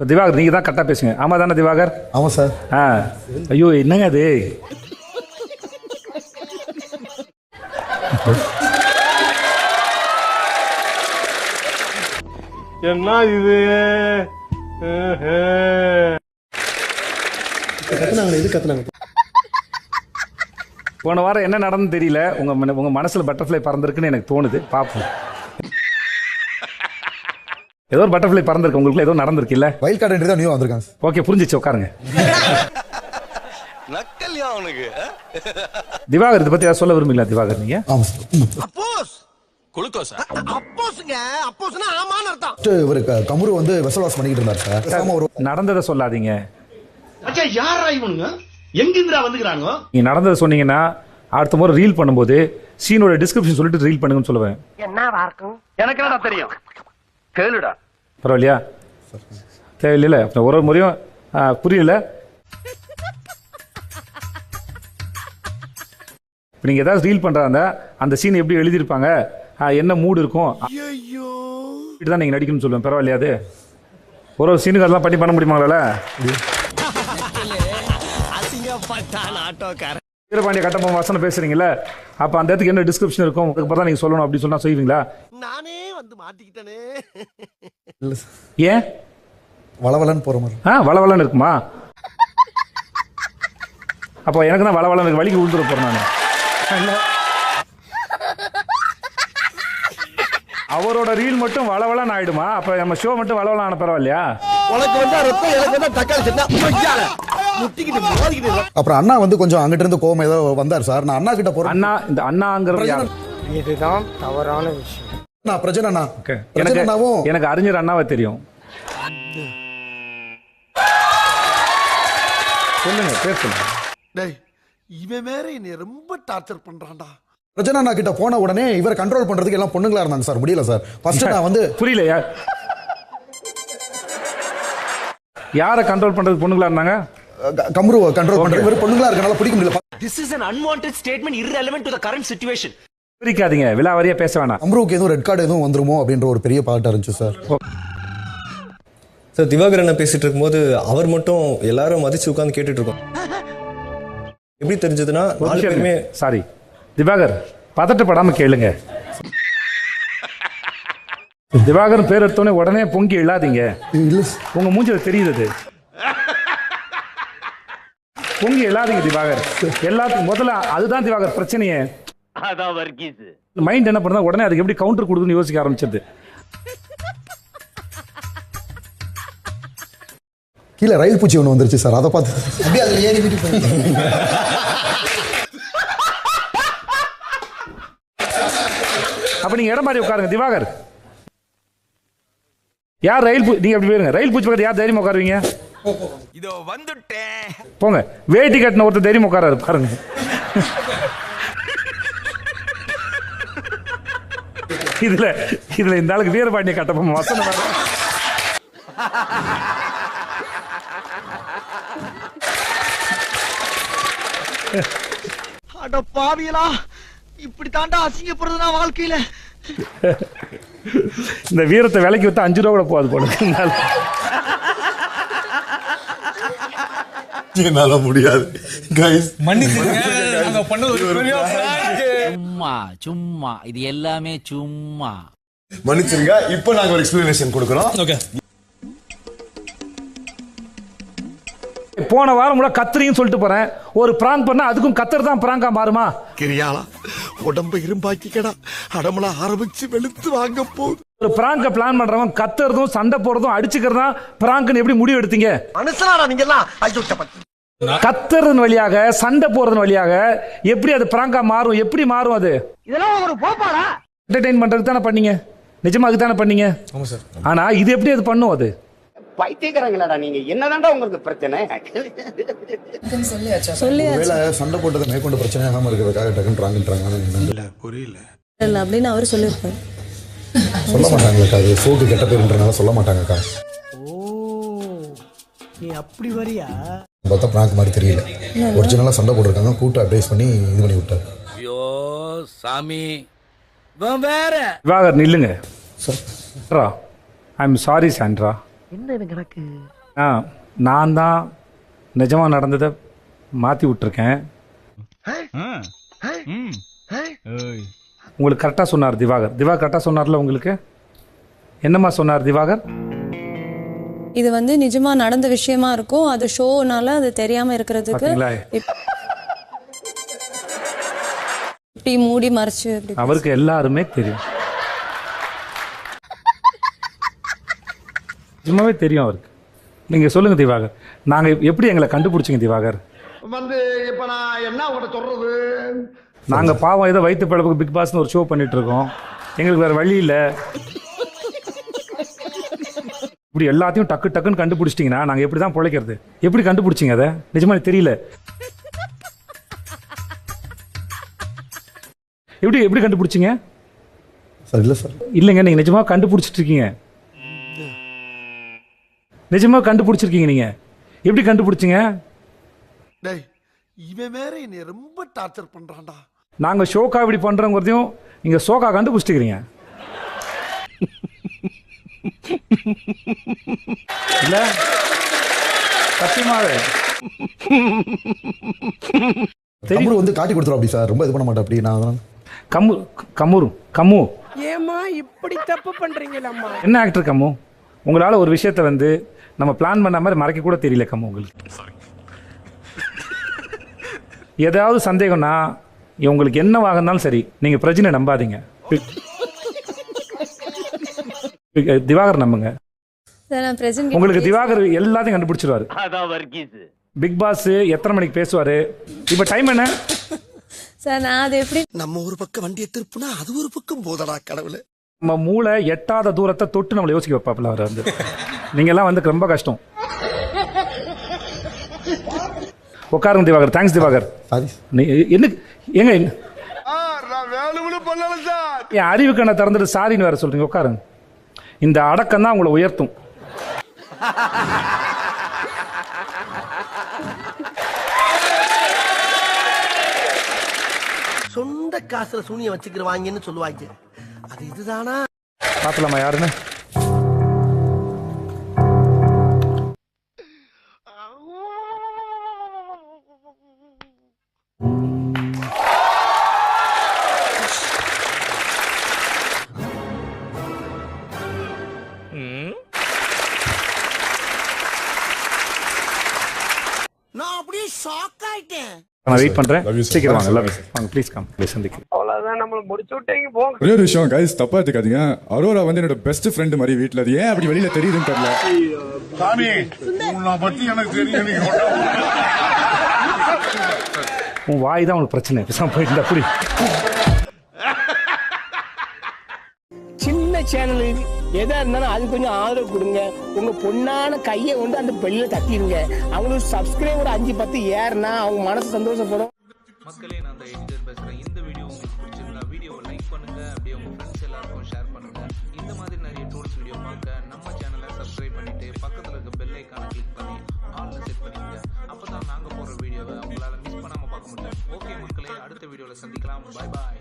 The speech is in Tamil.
இப்போ திவாகர் நீங்கள் தான் கரெக்டாக பேசுங்க ஆமாம் தானே திவாகர்? ஆமாம் சார். ஆ. ஐயோ என்னங்க அது? என்ன இது? கத்துனாங்க இது கத்துனாங்க. போன வாரம் என்ன நடந்து தெரியல. உங்க மன- உங்க மனசுல பட்டர்ஃப்ளை பறந்திருக்குன்னு எனக்கு தோணுது. பார்ப்போம் ஏதோ ஒரு பட்டர்ஃப்ளை பறந்திருக்கு. உங்களுக்குள்ள ஏதோ நடந்திருக்குல்ல? வயல் கார்டு தான் நியூ வந்திருக்காங்க சார் ஓகே புரிஞ்சிச்சு உட்காருங்க. நக்கல்யா அவனுக்கு திவாகர் இதை பத்தி ஏதாவது சொல்ல விரும்புங்களா திவாகர் நீங்க? அப்போஸ்! குளுக்கோஸா? அப்போஸ்ங்க அப்போஸ்னா ஆமான்னு அர்த்தம். ஃபர்ஸ்ட் இவர் க- கமுரு வந்து வெசல் வாஷ் பண்ணிக்கிட்டு இருந்தார் சார் பேசாம ஒரு நடந்ததை சொல்லாதீங்க. அச்சா யாரா இவனுங்க? எங்கிருந்துடா வந்துக்கிறாங்க நீங்க நடந்ததை சொன்னீங்கன்னா அடுத்த முறை ரீல் பண்ணும்போது சீனோட டிஸ்கிரிப்ஷன் சொல்லிட்டு ரீல் பண்ணுங்கன்னு சொல்லுவேன். எனக்கு என்னடா தெரியும்? கேளுடா. பரவாயில்லையா? தேவையில்லைல்ல அப்புறம் ஒரு ஒரு முறையும் புரியல. இப்போ நீங்கள் ஏதாவது ரீல் பண்ணுறாங்க அந்த சீன் எப்படி எழுதியிருப்பாங்க? என்ன மூடு இருக்கும்? இப்படி தான் நீங்கள் நடிக்கணும்னு சொல்லுவேன். பரவாயில்லையா அது? ஒரு ஒரு சீனுக்கு அதெல்லாம் பண்ணி பண்ண முடியுமாங்களா வீரபாண்டிய கட்டபொம்மன் வசனம் பேசுறீங்கல்ல. அப்போ அந்த இடத்துக்கு என்ன டிஸ்கிரிப்ஷன் இருக்கும்? அதுக்கப்புறம் தான் நீங்கள் சொல்லணும். அப்படி சொன்னால் செய்வீங்களா? நானே வந்து மாட்டிக்கிட்டனே. ஏன் வளவலன்னு போகிற மாதிரி. ஆ வளவலன்னு இருக்குமா? அப்போ எனக்கு தான் வளவலன்னு இருக்கு. வலிக்கு விழுந்துட போறேன் நான். அவரோட ரீல் மட்டும் வளவலன்னு ஆயிடுமா? அப்ப நம்ம ஷோ மட்டும் வளவலம் ஆன பரவாயில்லையா? உனக்கு வந்தா ரத்தம் எனக்கு வந்தா தக்காளி சட்னா அப்புறம் அண்ணா வந்து கொஞ்சம் அங்கிட்ட இருந்து கோவம் ஏதோ வந்தார் சார். நான் அண்ணா கிட்ட போறேன் அண்ணா இந்த அண்ணாங்கிற யார்? இதுதான் தவறான விஷயம். நான் பிரச்சனை அண்ணா. எனக்கு அண்ணாவும் எனக்கு அறிஞர் அண்ணாவை தெரியும். சொல்லுங்க பேர் சொல்லுங்க டேய் இவன் வேற என்னை ரொம்ப டார்ச்சர் பண்றான்டா. பிரச்சனை அண்ணா கிட்ட போன உடனே இவரை கண்ட்ரோல் பண்றதுக்கு எல்லாம் பொண்ணுங்களா இருந்தாங்க சார் முடியல சார். ஃபர்ஸ்ட் நான் வந்து புரியலையா யாரை கண்ட்ரோல் பண்றது பொண்ணுங்களா இருந்தாங்க? க- கமுரு கண்ட்ரோல் பண்றது. இவர் பொண்ணுங்களா இருக்கனால பிடிக்க முடியல. This is an unwanted statement irrelevant to the current situation. பிரிக்காதீங்க விலாவாரியா பேச வேணாம். கம்ருவுக்கு எதுவும் ரெட் கார்டு எதுவும் வந்துருமோ அப்படின்ற ஒரு பெரிய பாட்டு இருந்துச்சு சார் சார் திவாகர் அண்ணா பேசிட்டு இருக்கும்போது அவர் மட்டும் எல்லாரும் மதிச்சு உட்காந்து கேட்டுட்டு இருக்கோம். எப்படி தெரிஞ்சதுன்னா நாலு பேருமே சாரி திவாகர் பதட்டப்படாம கேளுங்க. திவாகர் பேர் எடுத்தோடனே உடனே பொங்கி இல்லாதீங்க இல்ல உங்க மூஞ்சில தெரியுது அது. பொங்கி இல்லாதீங்க திவாகர். எல்லாத்துக்கும் முதல்ல அதுதான் திவாகர் பிரச்சனையே. அதான் வர்க்கீஸ் மைண்ட் என்ன பண்ணா உடனே அதுக்கு எப்படி கவுண்டர் கொடுக்குன்னு யோசிக்க ஆரம்பிச்சது. கீழே ரயில் பூச்சி ஒன்று வந்துருச்சு சார். அதை பார்த்து அப்படியே அதில் ஏறி போயிட்டேன். அப்ப நீங்க இடம் மாதிரி உட்காருங்க திவாகர். யார் ரயில் பூ நீங்க அப்படி போயிருங்க. ரயில் பூச்சி பக்கத்துல யார் தைரியமா உட்காருவீங்க? இதோ வந்துட்டேன். போங்க. வேட்டி கட்டின ஒருத்தர் தைரியமா உட்காராரு பாருங்க. இதுல இதுல இந்த ஆளுக்கு வீரபாண்டிய கட்டப்போம் வசனம். அட பாவியலா இப்படி தாண்டா அசிங்கப்படுறது நான் வாழ்க்கையில இந்த வீரத்தை விலைக்கு வித்தா அஞ்சு ரூபா கூட போகாது போல. என்னால முடியாது கைஸ் சும்மா சும்மா. இது எல்லாமே சும்மா. மன்னிச்சிருங்க இப்போ நாங்க ஒரு எக்ஸ்பிளனேஷன் கொடுக்குறோம் போன வாரம் கூட கத்துறீங்கன்னு சொல்லிட்டு போறேன். ஒரு பிராங்க் பண்ணா அதுக்கும் கத்துறது தான் பிராங்கா மாறுமா? கிரியாளா உடம்ப இரும்பாக்கிக்கடா. அடமலா ஆரம்பிச்சு வெளுத்து வாங்க போகுது ஒரு பிராங்க பிளான் பண்றவன் கத்துறதும் சண்டை போடுறதும் அடிச்சுக்கிறதும் பிராங்க்னு எப்படி முடிவு எடுத்தீங்க? மனுஷனாடா நீங்க எல்லாம். கத்துறதன் வழியாக சண்டை போடுறதன் வழியாக எப்படி அது பிராங்கா மாறும் எப்படி மாறும் அது? இதெல்லாம் ஒரு போப்பாடா? என்டர்டைன் பண்றதுக்கு தானே பண்ணீங்க? நிஜமா அதுக்கு தானே பண்ணீங்க ஆனா இது எப்படி அது பண்ணும் அது? பைத்தியக்காரங்களாடா நீங்க? என்னதான்டா உங்களுக்கு பிரச்சனை? ஒருவேளை சண்டை போட்டதை மேற்கொண்டு பிரச்சனை ஆகாம இருக்கிறதுக்காக டக்குன்னு ட்ராங்கன்றாங்க இல்லை அப்படின்னு அவர் சொல்லியிருப்பாரு. சொல்ல மாட்டாங்கக்கா அது ஃபோக்கு கெட்ட பேருன்றனால சொல்ல மாட்டாங்கக்கா நீ அப்படி வரியா? பார்த்தா பிராங்க் மாதிரி தெரியல. ஒரிஜினலாக சண்டை போட்டிருக்காங்க. கூட்டு அட்வைஸ் பண்ணி இது பண்ணி விட்டாரு. ஐயோ சாமி. வேற. விவாகர் நில்லுங்க. Sandra I am sorry Sandra என்ன இது கணக்கு ஆ நான் தான் நிஜமாக நடந்ததை மாற்றி விட்டுருக்கேன். உங்களுக்கு கரெக்டாக சொன்னார் திவாகர். திவாகர் கரெக்டாக சொன்னார்ல உங்களுக்கு? என்னம்மா சொன்னார் திவாகர்? இது வந்து நிஜமா நடந்த விஷயமா இருக்கும். அது ஷோனால அது தெரியாம இருக்கிறதுக்கு இப்படி மூடி மறைச்சு அவருக்கு எல்லாருமே தெரியும். நிஜமாவே தெரியும் அவருக்கு. நீங்கள் சொல்லுங்கள் திவாகர். நாங்கள் எப்படி எங்களை கண்டுபிடிச்சிங்க திவாகர்? வந்து இப்ப நான் என்ன உங்கள்கிட்ட சொல்றது? நாங்கள் பாவம் ஏதோ வயிற்று பழப்புக்கு பிக் பாஸ்னு ஒரு ஷோ பண்ணிட்டு இருக்கோம். எங்களுக்கு வேற வழி இல்லை. இப்படி எல்லாத்தையும் டக்கு டக்குன்னு கண்டுபிடிச்சிட்டிங்கன்னா நாங்கள் எப்படி தான் பிழைக்கிறது? எப்படி கண்டுபிடிச்சிங்க அதை? நிஜமா எனக்கு தெரியல. எப்படி எப்படி கண்டுபிடிச்சிங்க? சார் இல்லை சார். இல்லைங்க நீங்கள் நிஜமா கண்டுபிடிச்சிட்டு இருக்கீங்க நிஜமா கண்டுபிடிச்சிருக்கீங்க நீங்கள் எப்படி கண்டுபிடிச்சிங்க? டேய் இவன் வேற என்னை ரொம்ப டார்ச்சர் பண்றான்டா. நாங்கள் ஷோக்கா இப்படி பண்ணுறோங்கிறதையும் நீங்கள் ஷோக்கா கண்டுபிடிச்சிக்கிறீங்க இல்லை? சத்தியமாவே தமிழ் வந்து காட்டி கொடுத்துரும் அப்படி சார். ரொம்ப இது பண்ண மாட்டேன் அப்படி. நான் அதனால கம்மு கம்மூர் கம்மு. ஏமா இப்படி தப்பு பண்றீங்களம்மா. என்ன ஆக்டர் கம்மு? உங்களால் ஒரு விஷயத்தை வந்து நம்ம பிளான் பண்ண மாதிரி மறைக்க கூட தெரியல கம்மு உங்களுக்கு. ஏதாவது சந்தேகம்னா உங்களுக்கு என்னவாக இருந்தாலும் சரி நீங்கள் பிரஜினை நம்பாதீங்க. திவாகர் நம்புங்க. சார் நான் பிரசன்ட் உங்களுக்கு திவாகர் எல்லாத்தையும் கண்டுபிடிச்சிருவாரு. பிக் பாஸ் எத்தனை மணிக்கு பேசுவாரு? இப்போ டைம் என்ன? சார் நான் அது எப்படி நம்ம ஒரு பக்கம் வண்டியை திருப்புனா அது ஒரு பக்கம் போதடா கடவுளே. நம்ம மூளை எட்டாத தூரத்தை தொட்டு நம்மளை யோசிக்க வைப்பாப்புல அவர் வந்து. நீங்க எல்லாம் வந்து ரொம்ப கஷ்டம். உட்காருங்க திவாகர். தேங்க்ஸ் திவாகர். என்ன ஏங்க என்ன- நான் வேலுமனு பண்ணல சார். என் அறிவு கண்ணை திறந்துட்டு சாரின்னு வேற சொல்றீங்க. உட்காருங்க. இந்த அடக்கம் தான் உங்களை உயர்த்தும். சொந்த காசுல சூனிய வச்சுக்கிறவாங்கன்னு சொல்லுவாங்க. அது இதுதானா? பார்க்கலாமா யாருன்னு? ஷாக் ஆயிட்டேன். நான் வெயிட் பண்றேன். சீக்கிரம் வாங்க. You. வாங்க ப்ளீஸ் கம் ப்ளீஸ் சந்திக்கிறேன். அவ்வளவுதான் நம்மள முடிச்சு விட்டீங்க போங்க ஒரே ஒரு விஷயம் கைஸ் தப்பா எடுத்துக்காதீங்க. அரோரா வந்து என்னோட பெஸ்ட் ஃப்ரெண்ட் மாதிரி வீட்ல அது ஏன் அப்படி வெளியில தெரியுதுன்னு தெரியல. சாமி உன்னை பத்தி எனக்கு தெரியும் உன் வாய் தான் உனக்கு பிரச்சனை. பேசாம போயிருந்தா புரி சேனல் எதா இருந்தாலும் அது கொஞ்சம் ஆதரவு கொடுங்க. உங்க பொண்ணான கையை வந்து அந்த பெல்ல தட்டிடுங்க அவங்களுக்கு சப்ஸ்கிரைபர் அஞ்சு பத்து ஏறுனா அவங்க மனசு சந்தோஷப்படும். மக்களே நான் அந்த எடிட்டர் பேசுறேன். இந்த வீடியோ உங்களுக்கு பிடிச்சிருந்தா வீடியோவை லைக் பண்ணுங்க. அப்படியே உங்க ஃப்ரெண்ட்ஸ் எல்லாருக்கும் ஷேர் பண்ணுங்க. இந்த மாதிரி நிறைய டூல்ஸ் வீடியோ பார்க்க நம்ம சேனலை சப்ஸ்கிரைப் பண்ணிட்டு பக்கத்துல இருக்க பெல் ஐக்கானை கிளிக் பண்ணி ஆல்ல செட் அப்போ அப்பதான் நாங்க போற வீடியோவை உங்களால மிஸ் பண்ணாம பார்க்க முடியும். ஓகே மக்களே அடுத்த வீடியோல சந்திக்கலாம். Bye bye